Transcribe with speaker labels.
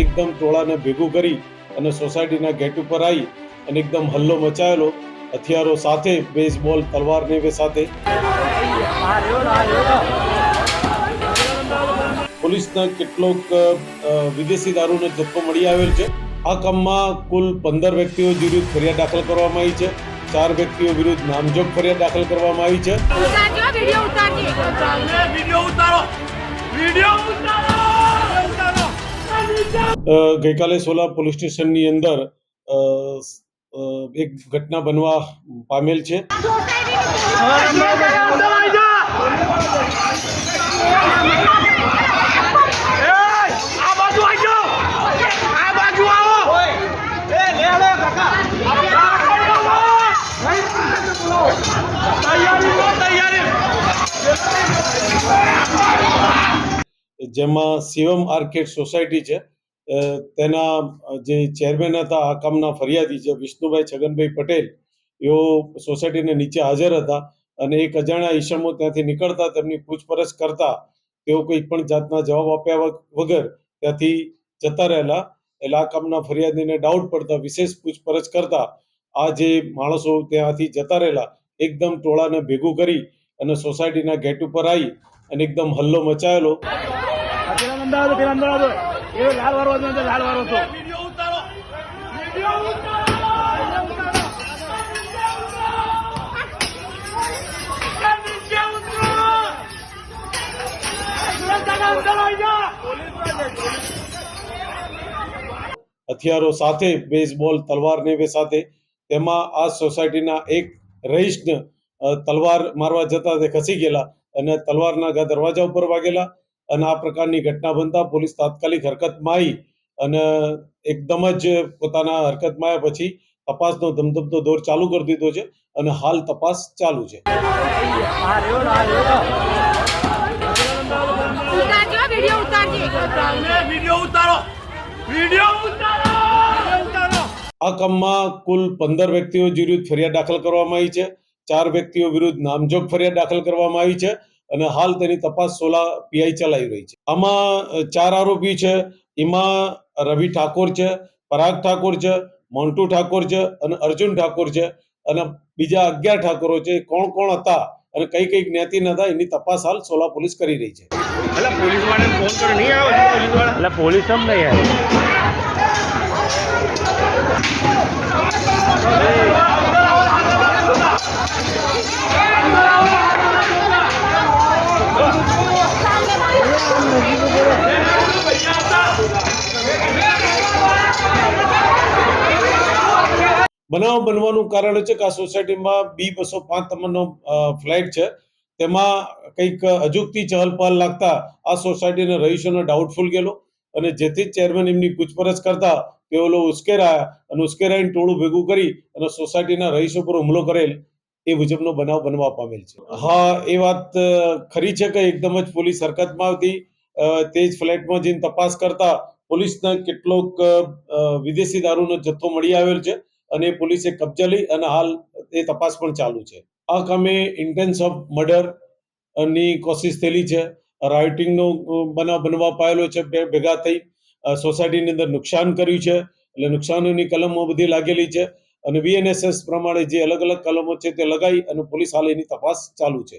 Speaker 1: એકદમ ટોળાને ભેગું કરી અને સોસાયટીના ગેટ ઉપર આવી અને એકદમ હલ્લો મચાવેલો હથિયારો સાથે બેઝબોલ તલવારને વે સાથે. પોલીસના કેટલોક વિદેશી દારૂનો જથ્થો મળી આવેલ છે. આ કામમાં કુલ પંદર વ્યક્તિઓ વિરુદ્ધ ફરિયાદ દાખલ કરવામાં આવી છે. ચાર વ્યક્તિઓ વિરુદ્ધ નામજોગ ફરિયાદ દાખલ કરવામાં આવી છે. ગઈકાલે સોલા પોલીસ સ્ટેશનની અંદર એક ઘટના બનવા પામેલ છે. જેમાં શિવમ આર્કેડ સોસાયટી છે. તેના જે ચેરમેન હતા, આ કામના ફરિયાદી છે વિષ્ણુભાઈ છગનભાઈ પટેલ, એઓ સોસાયટીને નીચે હાજર હતા અને એક અજાણ્યા ઈસમો ત્યાંથી નીકળતા, તેમની પૂછપરછ કરતા, તેઓ કોઈ પણ જાતના જવાબ આપ્યા વગર ત્યાંથી જતા રહેલા. એટલે આ કામના ફરિયાદીને ડાઉટ પડતા, વિશેષ પૂછપરછ કરતા, આ જે માણસો ત્યાંથી જતા રહેલા, એકદમ ટોળાને ભેગું કરી અને સોસાયટીના ગેટ ઉપર આવી અને એકદમ હલ્લો મચાવેલો
Speaker 2: એ લાલ વારવા દો લાલ વારો છો. વિડિયો ઉતારો. વિડિયો ઉતારો. નીચે ઉતરો અંદર આવી જા
Speaker 1: હથિયારો સાથે બેઝબોલ તલવારને બે સાથે. તેમાં આ સોસાયટીના એક રહીશને તલવાર મારવા જતા તે ખસી ગયેલા અને તલવારના દરવાજા ઉપર વાગેલા. અને આ પ્રકારની ઘટના બનતા પોલીસ તાત્કાલિક હરકતમાં આવી અને એકદમ જ પોતાના હરકતમાં આવ્યા પછી તપાસનો ધમધમતો દોર ચાલુ કરી દીધો છે અને હાલ તપાસ ચાલુ છે.
Speaker 3: ઉતારજો વીડિયો ઉતારજો.
Speaker 2: વિડિયો ઉતારો વિડિયો ઉતારો ઉતારો.
Speaker 1: આ કામમાં કુલ પંદર વ્યક્તિઓ વિરુદ્ધ ફરિયાદ દાખલ કરવામાં આવી છે. ચાર વ્યક્તિઓ વિરુદ્ધ નામજોગ ફરિયાદ દાખલ કરવામાં આવી છે. અને હાલ તેની તપાસ સોલા પીઆઈ ચલાવી રહી છે. આમાં ચાર આરોપી છે. એમાં રવિ ઠાકોર છે પરાગ ઠાકોર છે મોન્ટુ ઠાકોર છે અને અર્જુન ઠાકોર છે. અને બીજા અગિયાર ઠાકોરો છે. કોણ કોણ હતા અને કઈ કઈ જ્ઞાતિના હતા એની તપાસ હાલ સોલા પોલીસ કરી રહી છે.
Speaker 2: એટલે પોલીસ વાળાને ફોન કરે. નહીં આવે પોલીસવાળા? એટલે પોલીસ નહીં આવે.
Speaker 1: બનાવ બનવાનું કારણ છે કે આ સોસાયટીમાં બી બસો પાંચ નંબરનો ફ્લેટ છે. તેમાં કંઈક અજુકતી ચહલ પહલ લાગતા આ સોસાયટીના રહીશોને ડાઉટફુલ ગયેલો અને જેથી ચેરમેન એમની પૂછપરછ કરતા તેઓ ઉશ્કેરાયા અને ઉશ્કેરાઈને ટોળું ભેગું કરી અને સોસાયટીના રહીશો પર હુમલો કરેલ. એ મુજબનો બનાવ બનવા પામેલ છે. હા, એ વાત ખરી છે કે એકદમ જ પોલીસ હરકતમાં આવતી. તે જ ફ્લેટમાં જઈને તપાસ કરતા પોલીસને કેટલોક વિદેશી દારૂનો જથ્થો મળી આવેલ છે અને પોલીસે કબજા લઈ અને હાલ એ તપાસ પણ ચાલુ છે. આ કામે ઇન્ટેન્સ ઓફ મર્ડરની કોશિશ થયેલી છે. રાઇટિંગનો બનાવ બનવા પાયેલો છે, બે, ભેગા થઈ. સોસાયટીની અંદર નુકસાન કર્યું છે. એટલે નુકસાનોની કલમો બધી લાગેલી છે. અને વીએનએસએસ પ્રમાણે જે અલગ અલગ કલમો છે તે લગાવી અને પોલીસ હાલ એની તપાસ ચાલુ છે.